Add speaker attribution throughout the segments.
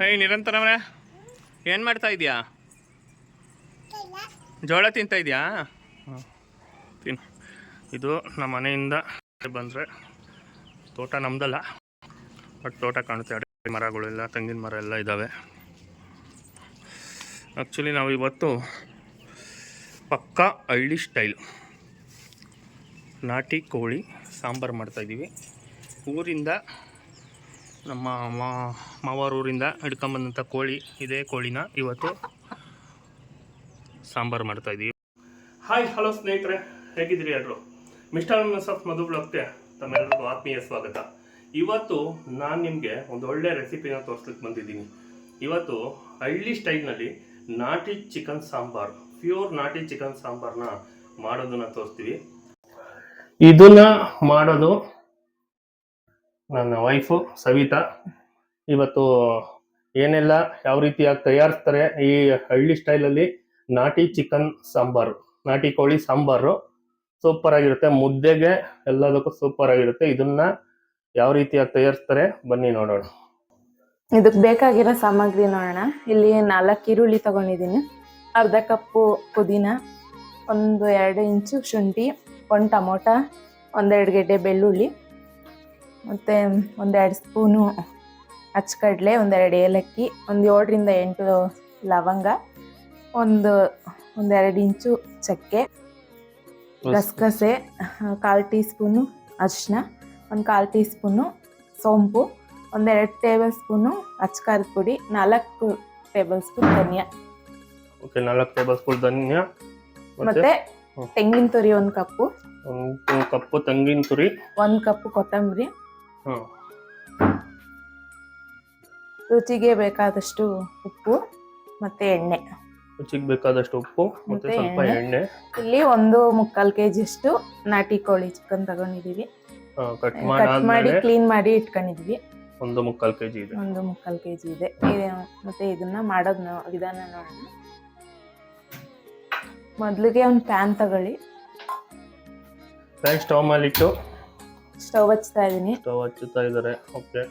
Speaker 1: ಹೇ ನಿರಂತರವರೇ ಏನು ಮಾಡ್ತಾ ಇದೆಯಾ? ಜೋಳ ತಿಂತಾ ಇದೆಯಾ? ತಿನ್ನು. ಇದು ನಮ್ಮ ಮನೆಯಿಂದ ಬಂದರೆ ತೋಟ ನಮ್ಮದಲ್ಲ ಬಟ್ ತೋಟ ಕಾಣುತ್ತೆ. ಅಡಿಕೆ ಮರಗಳೆಲ್ಲ ತೆಂಗಿನ ಮರ ಎಲ್ಲ ಇದ್ದಾವೆ ಆ್ಯಕ್ಚುಲಿ ನಾವು ಇವತ್ತು ಪಕ್ಕಾ ಹಳ್ಳಿ ಸ್ಟೈಲ್ ನಾಟಿ ಕೋಳಿ ಸಾಂಬಾರು ಮಾಡ್ತಾಯಿದ್ದೀವಿ ಊರಿಂದ ನಮ್ಮ ಮಾ- ಮಾವಾರ ಊರಿಂದ ಹಿಡ್ಕೊಂಬಂದಂಥ ಕೋಳಿ ಇದೇ. ಕೋಳಿನ ಇವತ್ತು ಸಾಂಬಾರು ಮಾಡ್ತಾಯಿದ್ದೀವಿ ಹಾಯ್ ಹಲೋ ಸ್ನೇಹಿತರೆ. ಹೇಗಿದ್ದೀರಿ ಎಲ್ಲರೂ ಮಿಸ್ಟರ್ ಆಫ್ ಮಧು ತಮ್ಮೆಲ್ಲರಿಗೂ ಆತ್ಮೀಯ ಸ್ವಾಗತ. ಇವತ್ತು ನಾನು ನಿಮಗೆ ಒಂದು ಒಳ್ಳೆ ರೆಸಿಪಿನ ತೋರಿಸ್ಲಿಕ್ಕೆ ಬಂದಿದ್ದೀನಿ. ಇವತ್ತು ಹಳ್ಳಿ ಸ್ಟೈಲ್ನಲ್ಲಿ ನಾಟಿ ಚಿಕನ್ ಸಾಂಬಾರು ಪ್ಯೂರ್ ನಾಟಿ ಚಿಕನ್ ಸಾಂಬಾರನ್ನ ಮಾಡೋದನ್ನ ತೋರಿಸ್ತೀವಿ. ಇದನ್ನ ಮಾಡೋದು ನನ್ನ ವೈಫು ಸವಿತಾ. ಇವತ್ತು ಏನೆಲ್ಲ ಯಾವ ರೀತಿಯಾಗಿ ತಯಾರಿಸ್ತಾರೆ ಈ ಹಳ್ಳಿ ಸ್ಟೈಲಲ್ಲಿ ನಾಟಿ ಚಿಕನ್ ಸಾಂಬಾರು. ನಾಟಿ ಕೋಳಿ ಸಾಂಬಾರು ಸೂಪರ್ ಆಗಿರುತ್ತೆ. ಮುದ್ದೆಗೆ ಎಲ್ಲದಕ್ಕೂ ಸೂಪರ್ ಆಗಿರುತ್ತೆ. ಇದನ್ನ ಯಾವ ರೀತಿಯಾಗಿ ತಯಾರಿಸ್ತಾರೆ ಬನ್ನಿ ನೋಡೋಣ.
Speaker 2: ಇದಕ್ಕೆ ಬೇಕಾಗಿರೋ ಸಾಮಗ್ರಿ ನೋಡೋಣ. ಇಲ್ಲಿ ನಾಲ್ಕು ಈರುಳ್ಳಿ ತಗೊಂಡಿದ್ದೀನಿ. ಅರ್ಧ ಕಪ್ಪು ಪುದೀನ, ಒಂದು ಎರಡು ಇಂಚು ಶುಂಠಿ, ಒಂದು ಟಮೋಟ, ಒಂದೆರಡು ಗೆಡ್ಡೆ ಬೆಳ್ಳುಳ್ಳಿ. ಮತ್ತು ಒಂದೆರಡು ಸ್ಪೂನು ಅಚ್ಚಕಡಲೆ ಒಂದೆರಡು ಏಲಕ್ಕಿ ಒಂದು ಏಳರಿಂದ ಎಂಟು ಲವಂಗ ಒಂದು ಒಂದೆರಡು ಇಂಚು ಚಕ್ಕೆ ಗಸಗಸೆ ಕಾಲು ಟೀ ಸ್ಪೂನು ಅರಿಶಿನ ಒಂದು ಕಾಲು ಟೀ ಸ್ಪೂನು ಸೋಂಪು ಒಂದೆರಡು ಟೇಬಲ್ ಸ್ಪೂನು ಅಚ್ಕಾರದ ಪುಡಿ ನಾಲ್ಕು ಟೇಬಲ್ ಸ್ಪೂನ್ ಧನಿಯಾ.
Speaker 1: ಓಕೆ ನಾಲ್ಕು ಟೇಬಲ್ ಸ್ಪೂನ್ ಧನ್ಯ. ಮತ್ತೆ?
Speaker 2: ಮತ್ತೆ
Speaker 1: ಹ್ಮ್.
Speaker 2: ತೆಂಗಿನ ತುರಿ ಒಂದು ಕಪ್ಪು.
Speaker 1: ಒಂದು ಕಪ್ಪು ತೆಂಗಿನ ತುರಿ.
Speaker 2: ಒಂದು ಕಪ್ಪು ಕೊತ್ತಂಬರಿ.
Speaker 1: ಹ್ಮ್
Speaker 2: ರುಚಿಗೆ ಬೇಕಾದಷ್ಟು ಉಪ್ಪು ಮತ್ತೆ ಎಣ್ಣೆ.
Speaker 1: ರುಚಿಗೆ ಬೇಕಾದಷ್ಟು ಉಪ್ಪು ಮತ್ತೆ
Speaker 2: ಮತ್ತೆ
Speaker 1: ಸ್ವಲ್ಪ
Speaker 2: ಎಣ್ಣೆ. ಇಲ್ಲಿ ಒಂದು ಮುಕ್ಕಾಲು ಕೆಜಿ ಅಷ್ಟು ನಾಟಿ ಕೋಳಿ ಚಿಕನ್ ತಗೊಂಡಿದೀವಿ.
Speaker 1: ಕಟ್
Speaker 2: ಕಟ್ ಮಾಡಿ
Speaker 1: ಮಾಡಾದ್ಮೇಲೆ
Speaker 2: ಕ್ಲೀನ್ ಮಾಡಿ ಇಟ್ಕೊಂಡಿದೀವಿ.
Speaker 1: ಒಂದು ಮುಕ್ಕಾಲು ಕೆಜಿ ಇದೆ.
Speaker 2: ಒಂದು ಮುಕ್ಕಾಲು ಕೆಜಿ ಇದೆ. ಇದು- ಮತ್ತೆ ಇದನ್ನ ಮಾಡೋದ್ ನೋ- ವಿಧಾನ ನೋಡೋಣ. ಮೊದಲಿಗೆ ಒಂದು ಪ್ಯಾನ್ ತಗೊಳ್ಳಿ.
Speaker 1: ಫ್ರೈ ಸ್ಟವ್ ಮೇಲಿಟ್ಟು
Speaker 2: ಸ್ಟವ್ ಹಚ್ತಾ ಇದೀನಿ.
Speaker 1: ಸ್ಟವ್ ಹಚ್ಚುತ್ತಾ ಇದ್ದಾರೆ ಓಕೆ.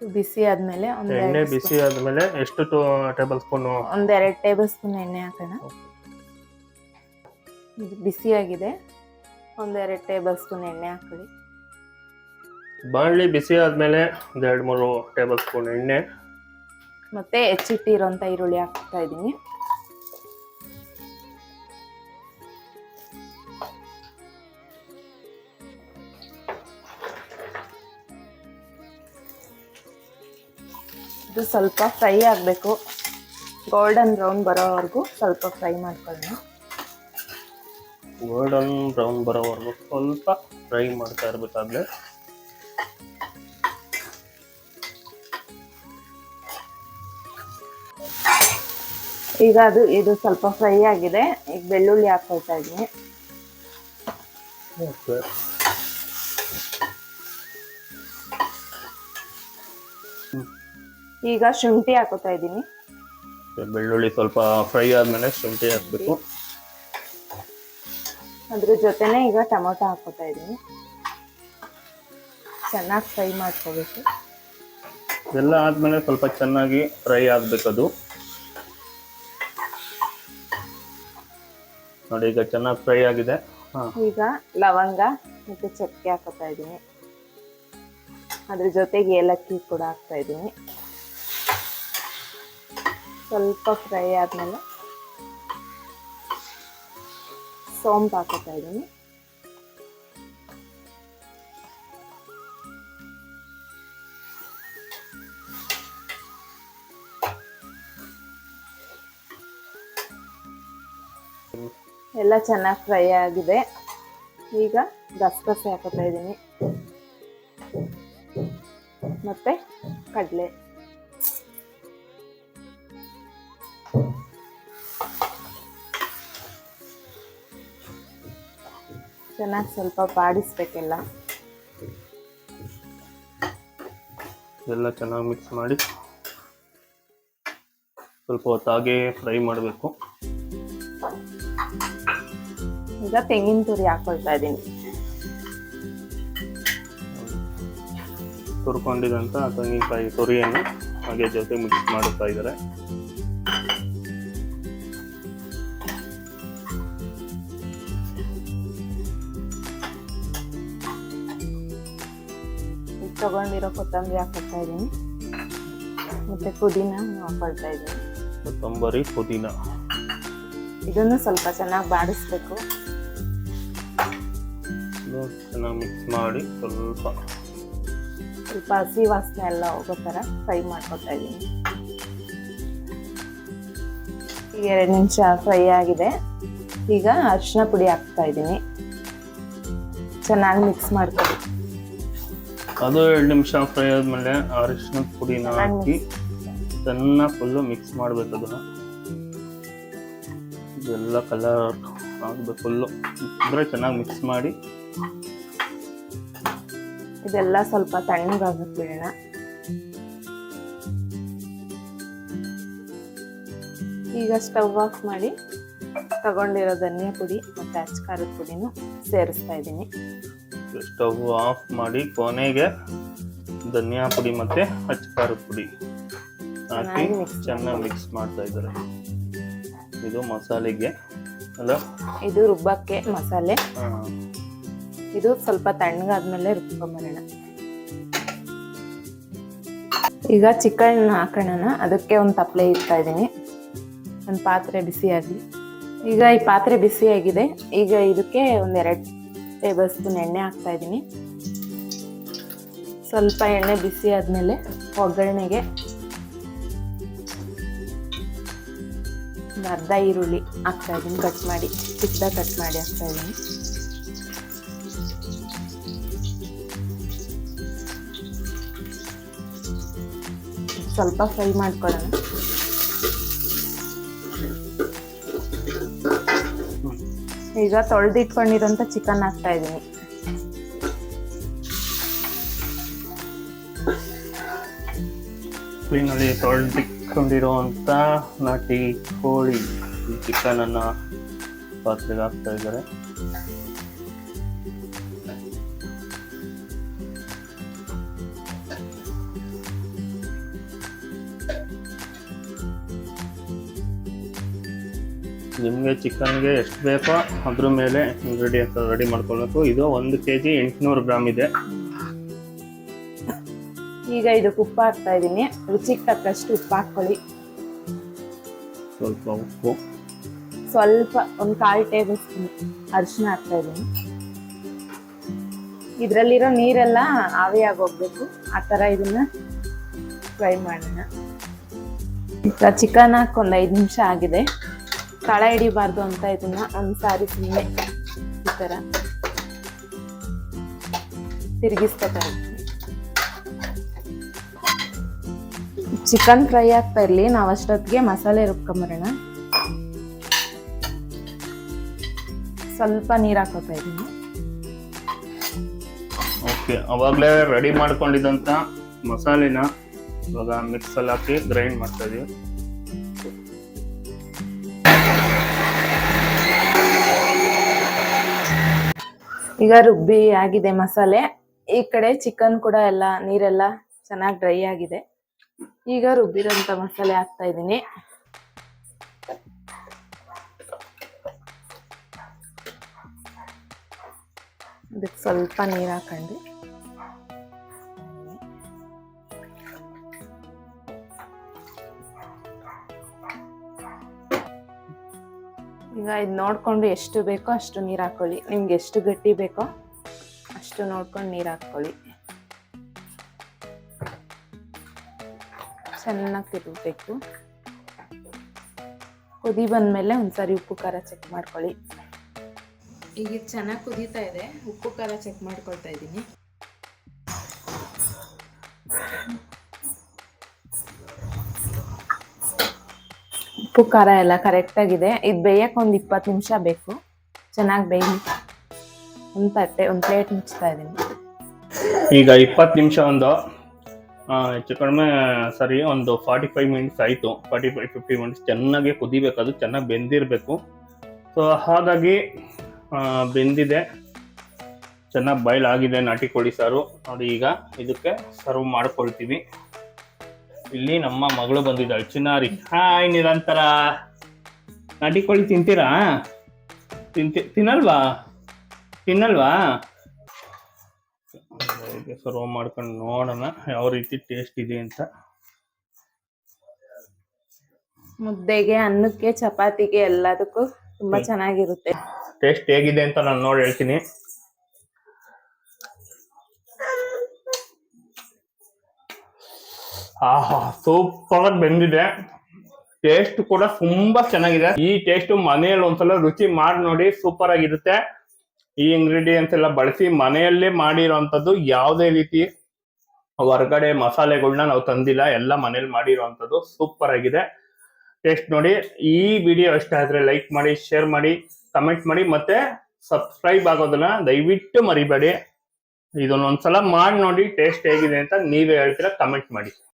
Speaker 2: ಬಿಸಿ ಆದ್ಮೇಲೆ ಒಂದ್
Speaker 1: ಎಣ್ಣೆ ಬಿಸಿ ಆದ್ಮೇಲೆ ಎಷ್ಟು ಟೇಬಲ್ ಸ್ಪೂನ್?
Speaker 2: ಒಂದೆರಡು ಟೇಬಲ್ ಸ್ಪೂನ್ ಎಣ್ಣೆ ಹಾಕೋಣ. ಇದು ಬಿಸಿ ಆಗಿದೆ. ಒಂದ್ ಎರಡ್ ಟೇಬಲ್ ಸ್ಪೂನ್ ಎಣ್ಣೆ ಹಾಕೊಳ್ಳಿ.
Speaker 1: ಬಾಣಲಿ ಬಿಸಿ ಆದ್ಮೇಲೆ ಒಂದೆರಡು ಎರಡು ಮೂರು ಟೇಬಲ್ ಸ್ಪೂನ್ ಎಣ್ಣೆ.
Speaker 2: ಮತ್ತೆ ಹೆಚ್ಚಿಟ್ಟಿರೋಂಥ ಈರುಳ್ಳಿ ಹಾಕ್ತಾ ಇದ್ದೀನಿ ಇದು ಸ್ವಲ್ಪ ಫ್ರೈ ಆಗಬೇಕು. ಗೋಲ್ಡನ್ ಬ್ರೌನ್ ಬರೋವರೆಗೂ ಸ್ವಲ್ಪ ಫ್ರೈ ಮಾಡ್ಕೊಳ್ಳೋಣ.
Speaker 1: ಗೋಲ್ಡನ್ ಬ್ರೌನ್ ಬರೋವರೆಗೂ ಸ್ವಲ್ಪ ಫ್ರೈ ಮಾಡ್ತಾ ಇರ್ಬೇಕಾದ್ರೆ
Speaker 2: ಈಗ ಅದು ಇದು ಸ್ವಲ್ಪ ಫ್ರೈ ಆಗಿದೆ. ಈಗ ಬೆಳ್ಳುಳ್ಳಿ ಹಾಕೊಳ್ತಾ ಇದ್ದೀನಿ. ಈಗ ಶುಂಠಿ ಹಾಕೋತಾ ಇದ್ದೀನಿ.
Speaker 1: ಬೆಳ್ಳುಳ್ಳಿ ಸ್ವಲ್ಪ ಫ್ರೈ ಆದ್ಮೇಲೆ ಶುಂಠಿ ಹಾಕ್ಬೇಕು
Speaker 2: ಅದ್ರ ಜೊತೆನೆ ಈಗ ಟೊಮೊಟೊ ಹಾಕೋತಾ ಇದ್ದೀನಿ. ಚೆನ್ನಾಗಿ ಫ್ರೈ ಮಾಡ್ಕೋಬೇಕು.
Speaker 1: ಎಲ್ಲ ಆದ್ಮೇಲೆ ಸ್ವಲ್ಪ ಚೆನ್ನಾಗಿ ಫ್ರೈ ಆಗ್ಬೇಕದು ನೋಡಿ ಈಗ ಚೆನ್ನಾಗಿ ಫ್ರೈ ಆಗಿದೆ.
Speaker 2: ಈಗ ಲವಂಗ ಮತ್ತೆ ಚಕ್ಕೆ ಹಾಕೋತಾ ಇದ್ದೀನಿ. ಅದ್ರ ಜೊತೆಗೆ ಏಲಕ್ಕಿ ಕೂಡ ಹಾಕ್ತಾ ಇದ್ದೀನಿ. ಸ್ವಲ್ಪ ಫ್ರೈ ಆದಮೇಲೆ ಸೋಂಪು ಹಾಕೋತಾ ಇದ್ದೀನಿ. ಎಲ್ಲ ಚೆನ್ನಾಗಿ ಫ್ರೈ ಆಗಿದೆ. ಈಗ ಗಸಗಸೆ ಹಾಕೋತಾ ಇದ್ದೀನಿ. ಮತ್ತೆ ಕಡಲೆ. ಚೆನ್ನಾಗಿ ಸ್ವಲ್ಪ ಬಾಡಿಸ್ಬೇಕೆಲ್ಲ.
Speaker 1: ಎಲ್ಲ ಚೆನ್ನಾಗಿ ಮಿಕ್ಸ್ ಮಾಡಿ ಸ್ವಲ್ಪ ಹೊತ್ತಾಗೆ ಫ್ರೈ ಮಾಡಬೇಕು.
Speaker 2: ಈಗ ತೆಂಗಿನ ತುರಿ ಹಾಕೊಳ್ತಾ ಇದ್ದೀನಿ.
Speaker 1: ತುರ್ಕೊಂಡಿದಂಥ ತೆಂಗಿನಕಾಯಿ ತುರಿಯನ್ನು ಹಾಗೆ ಜೊತೆ ಮಿಕ್ಸ್ ಮಾಡುತ್ತಾ ಇದ್ದಾರೆ.
Speaker 2: ತಗೊಂಡಿರೋ ಕೊತ್ತಂಬರಿ ಹಾಕೊಳ್ತಾ ಇದ್ದೀನಿ ಮತ್ತೆ ಪುದೀನ ಹಾಕೊಳ್ತಾ ಇದ್ದೀನಿ
Speaker 1: ಕೊತ್ತಂಬರಿ ಪುದೀನ.
Speaker 2: ಇದನ್ನು ಸ್ವಲ್ಪ ಚೆನ್ನಾಗಿ ಬಾಡಿಸ್ಬೇಕು.
Speaker 1: ಚೆನ್ನಾಗಿ ಮಿಕ್ಸ್ ಮಾಡಿ ಸ್ವಲ್ಪ
Speaker 2: ಸ್ವಲ್ಪ ಹಸಿ ವಾಸನೆ ಎಲ್ಲ ಹೋಗೋ ಥರ ಫ್ರೈ ಮಾಡ್ಕೊತಾ ಇದ್ದೀನಿ ಈಗ ಎರಡು ನಿಮಿಷ ಫ್ರೈ ಆಗಿದೆ. ಈಗ ಅರಿಶಿನ ಪುಡಿ ಹಾಕ್ತಾ ಇದ್ದೀನಿ ಚೆನ್ನಾಗಿ ಮಿಕ್ಸ್ ಮಾಡ್ಕೊಳ್ಳಿ
Speaker 1: ಅದು ಎರಡು ನಿಮಿಷ ಫ್ರೈ ಆದ್ಮೇಲೆ ಅರಿಶಿನ ಪುಡಿನ ಹಾಕಿ ಚೆನ್ನಾಗಿ ಫುಲ್ಲು ಮಿಕ್ಸ್ ಮಾಡಬೇಕು ಅದನ್ನ. ಇದೆಲ್ಲ ಕಲರ್ ಆಗ್ಬೇಕು ಫುಲ್ಲು ಅಂದರೆ ಚೆನ್ನಾಗಿ ಮಿಕ್ಸ್ ಮಾಡಿ.
Speaker 2: ಇದೆಲ್ಲ ಸ್ವಲ್ಪ ತಣ್ಣಗಾಗುತ್ತೆ ಬಿಡೋಣ. ಈಗ ಸ್ಟವ್ ಆಫ್ ಮಾಡಿ ತಗೊಂಡಿರೋ ಧನಿಯಾ ಪುಡಿ ಮತ್ತೆ ಅಚ್ಚ ಖಾರದ ಪುಡಿನೂ ಸೇರಿಸ್ತಾ ಇದ್ದೀನಿ.
Speaker 1: ಸ್ಟವ್ ಆಫ್ ಮಾಡಿ ಕೊನೆಗೆ ಧನಿಯಾ ಪುಡಿ ಮತ್ತೆ ಖಾರದ ಪುಡಿ ಹಾಕಿ
Speaker 2: ಚೆನ್ನಾಗಿ
Speaker 1: ಮಿಕ್ಸ್ ಮಾಡ್ತಾ ಇದ್ದಾರೆ. ಇದು ಮಸಾಲೆಗೆ ಅಲ್ಲ?
Speaker 2: ಇದು ರುಬ್ಬಕ್ಕೆ ಮಸಾಲೆ. ಇದು ಸ್ವಲ್ಪ ತಣ್ಣಗಾದ್ಮೇಲೆ ರುಬ್ಕೊಂಬರೋಣ. ಈಗ ಚಿಕನ್ ಹಾಕೋಣ ಅದಕ್ಕೆ ಒಂದು ತಪ್ಪಲೆ ಇಡ್ತಾ ಇದ್ದೀನಿ. ಒಂದು ಪಾತ್ರೆ ಬಿಸಿಯಾಗಿ. ಈಗ ಈ ಪಾತ್ರೆ ಬಿಸಿಯಾಗಿದೆ. ಈಗ ಇದಕ್ಕೆ ಒಂದೆರಡು ಟೇಬಲ್ ಸ್ಪೂನ್ ಎಣ್ಣೆ ಹಾಕ್ತಾ ಇದ್ದೀನಿ. ಸ್ವಲ್ಪ ಎಣ್ಣೆ ಬಿಸಿ ಆದಮೇಲೆ ಒಗ್ಗರಣೆಗೆ ಅರ್ಧ ಈರುಳ್ಳಿ ಹಾಕ್ತಾ ಇದ್ದೀನಿ. ಕಟ್ ಮಾಡಿ ಚಿಕ್ಕದ ಕಟ್ ಮಾಡಿ ಹಾಕ್ತಾ ಇದ್ದೀನಿ. ಸ್ವಲ್ಪ ಫ್ರೈ ಮಾಡ್ಕೊಳ್ಳೋಣ. ಈಗ ತೊಳೆದಿಟ್ಕೊಂಡಿರೋಂಥ ಚಿಕನ್ ಹಾಕ್ತಾ ಇದ್ದೀನಿ.
Speaker 1: ಕ್ಲೀನಲ್ಲಿ ತೊಳೆದಿಟ್ಕೊಂಡಿರುವಂಥ ನಾಟಿ ಕೋಳಿ ಚಿಕನನ್ನು ಪಾತ್ರೆಗೆ ಹಾಕ್ತಾ ಇದ್ದಾರೆ. ನಿಮಗೆ ಚಿಕನ್ಗೆ ಎಷ್ಟು ಬೇಕೋ ಅದ್ರ ಮೇಲೆ ಇಂಗ್ರೀಡಿಯೆಂಟ್ಸ್ ರೆಡಿ ಮಾಡ್ಕೊಳ್ಬೇಕು. ಇದು ಒಂದು ಕೆ ಜಿ ಎಂಟುನೂರು ಗ್ರಾಮ್ ಇದೆ.
Speaker 2: ಈಗ ಇದಕ್ಕೆ ಉಪ್ಪು ಹಾಕ್ತಾ ಇದ್ದೀನಿ. ರುಚಿಗೆ ತಕ್ಕಷ್ಟು ಉಪ್ಪು ಹಾಕ್ಕೊಳ್ಳಿ.
Speaker 1: ಸ್ವಲ್ಪ ಉಪ್ಪು.
Speaker 2: ಸ್ವಲ್ಪ ಒಂದು ಕಾಲು ಟೇಬಲ್ ಸ್ಪೂನ್ ಅರಿಶಿನ ಹಾಕ್ತಾ ಇದ್ದೀನಿ. ಇದರಲ್ಲಿರೋ ನೀರೆಲ್ಲ ಆವಿಯಾಗಿ ಹೋಗ್ಬೇಕು. ಆ ಥರ ಇದನ್ನ ಫ್ರೈ ಮಾಡೋಣ. ಈಗ ಚಿಕನ್ ಹಾಕಿ ಒಂದು ಐದು ನಿಮಿಷ ಆಗಿದೆ. ತಳ ಹಿಡಿಬಾರ್ದು ಅಂತ ಇದನ್ನ ಒಂದು ಸಾರಿ ಸುಮ್ಮನೆ ಈ ಥರ ತಿರುಗಿಸ್ಬೇಕಾಗುತ್ತೆ ಚಿಕನ್ ಫ್ರೈ ಆಗ್ತಾ ಇರಲಿ, ನಾವು ಅಷ್ಟೊತ್ತಿಗೆ ಮಸಾಲೆ ರುಬ್ಕೊಂಬರೋಣ ಸ್ವಲ್ಪ ನೀರು ಹಾಕೋತಾ ಇದ್ದೀನಿ.
Speaker 1: ಓಕೆ, ಅವಾಗಲೇ ರೆಡಿ ಮಾಡ್ಕೊಂಡಿದ್ದಂಥ ಮಸಾಲೆನ ಇವಾಗ ಮಿಕ್ಸಲ್ಲಿ ಹಾಕಿ ಗ್ರೈಂಡ್ ಮಾಡ್ತಾ ಇದೀವಿ.
Speaker 2: ಈಗ ರುಬ್ಬಿ ಆಗಿದೆ ಮಸಾಲೆ. ಈ ಕಡೆ ಚಿಕನ್ ಕೂಡ ಎಲ್ಲ, ನೀರೆಲ್ಲ ಚೆನ್ನಾಗಿ ಡ್ರೈ ಆಗಿದೆ. ಈಗ ರುಬ್ಬಿರೋಂಥ ಮಸಾಲೆ ಹಾಕ್ತಾ ಇದ್ದೀನಿ. ಇದಕ್ಕೆ ಸ್ವಲ್ಪ ನೀರು ಹಾಕೊಂಡು. ಈಗ ಇದು ನೋಡಿಕೊಂಡು ಎಷ್ಟು ಬೇಕೋ ಅಷ್ಟು ನೀರು ಹಾಕೊಳ್ಳಿ. ನಿಮ್ಗೆ ಎಷ್ಟು ಗಟ್ಟಿ ಬೇಕೋ ಅಷ್ಟು ನೋಡ್ಕೊಂಡು ನೀರು ಹಾಕ್ಕೊಳ್ಳಿ ಚೆನ್ನಾಗಿ ತಿರುಗಬೇಕು. ಕುದಿ ಬಂದಮೇಲೆ ಒಂದ್ಸರಿ ಉಪ್ಪು ಖಾರ ಚೆಕ್ ಮಾಡ್ಕೊಳ್ಳಿ. ಈಗ ಚೆನ್ನಾಗಿ ಕುದೀತಾ ಇದೆ. ಉಪ್ಪು ಖಾರ ಚೆಕ್ ಮಾಡ್ಕೊಳ್ತಾ ಇದ್ದೀನಿ. ಉಪ್ಪು, ಖಾರ ಎಲ್ಲ ಕರೆಕ್ಟಾಗಿದೆ ಇದು ಬೇಯಕ್ಕೆ ಒಂದು ಇಪ್ಪತ್ತು ನಿಮಿಷ ಬೇಕು. ಚೆನ್ನಾಗಿ ಬೇಯಲಿ. ಒಂದು ತಟ್ಟೆ, ಒಂದು ಪ್ಲೇಟ್ ಮುಚ್ತಾ ಇದ್ದೀನಿ.
Speaker 1: ಈಗ ಇಪ್ಪತ್ತು ನಿಮಿಷ ಒಂದು ಹೆಚ್ಚು ಕಡಿಮೆ, ಸರಿ, ಒಂದು ಫಾರ್ಟಿ ಫೈವ್ ಮಿನಿಟ್ಸ್ ಆಯಿತು. ಫಾರ್ಟಿ ಫೈವ್ ಫಿಫ್ಟಿ ಮಿನಿಟ್ಸ್ ಚೆನ್ನಾಗಿ ಕುದಿಬೇಕು. ಅದು ಚೆನ್ನಾಗಿ ಬೆಂದಿರಬೇಕು. ಸೊ ಹಾಗಾಗಿ ಬೆಂದಿದೆ. ಚೆನ್ನಾಗಿ ಬಾಯ್ಲ್ ಆಗಿದೆ ನಾಟಿ ಕೋಳಿ ಸಾರು. ನೋಡಿ ಈಗ ಇದಕ್ಕೆ ಸರ್ವ್ ಮಾಡ್ಕೊಳ್ತೀವಿ. ಇಲ್ಲಿ ನಮ್ಮ ಮಗಳು ಬಂದಿದ್ದಾಳೆ. ಚಿನ್ನಾರಿ ಹಾಯ್ ನಿರಂತರ. ನಾಟಿ ಕೋಳಿ ತಿಂತೀರಾ? ತಿಂತಿ ತಿನ್ನಲ್ವಾ? ತಿನ್ನಲ್ವಾ? ಸರ್ವ್ ಮಾಡ್ಕೊಂಡು ನೋಡೋಣ ಯಾವ ರೀತಿ ಟೇಸ್ಟ್ ಇದೆ ಅಂತ.
Speaker 2: ಮುದ್ದೆಗೆ ಅನ್ನಕ್ಕೆ ಚಪಾತಿಗೆ ಎಲ್ಲದಕ್ಕೂ ತುಂಬಾ ಚೆನ್ನಾಗಿರುತ್ತೆ.
Speaker 1: ಟೇಸ್ಟ್ ಹೇಗಿದೆ ಅಂತ ನಾನು ನೋಡಿ ಹೇಳ್ತೀನಿ. ಆಹಾ ಸೂಪರ್ ಆಗಿ ಬೆಂದಿದೆ. ಟೇಸ್ಟ್ ಕೂಡ ತುಂಬಾ ಚೆನ್ನಾಗಿದೆ. ಈ ಟೇಸ್ಟ್ ಮನೆಯಲ್ಲಿ ಒಂದ್ಸಲ ರುಚಿ ಮಾಡಿ ನೋಡಿ ಸೂಪರ್ ಆಗಿರುತ್ತೆ. ಈ ಇಂಗ್ರೀಡಿಯೆಂಟ್ಸ್ ಎಲ್ಲ ಬಳಸಿ ಮನೆಯಲ್ಲೇ ಮಾಡಿರೋಂಥದ್ದು ಯಾವುದೇ ರೀತಿ ಹೊರಗಡೆ ಮಸಾಲೆಗಳನ್ನ ನಾವು ತಂದಿಲ್ಲ, ಎಲ್ಲ ಮನೇಲಿ ಮಾಡಿರೋಂಥದ್ದು ಸೂಪರ್ ಆಗಿದೆ. ಟೇಸ್ಟ್ ನೋಡಿ, ಈ ವಿಡಿಯೋ ಇಷ್ಟ ಆದರೆ ಲೈಕ್ ಮಾಡಿ ಶೇರ್ ಮಾಡಿ ಕಮೆಂಟ್ ಮಾಡಿ, ಮತ್ತೆ ಸಬ್ಸ್ಕ್ರೈಬ್ ಆಗೋದನ್ನ ದಯವಿಟ್ಟು ಮರಿಬೇಡಿ. ಇದನ್ನ ಒಂದ್ಸಲ ಮಾಡಿ ನೋಡಿ ಟೇಸ್ಟ್ ಹೇಗಿದೆ ಅಂತ ನೀವೇ ಹೇಳ್ತೀರಾ ಕಮೆಂಟ್ ಮಾಡಿ.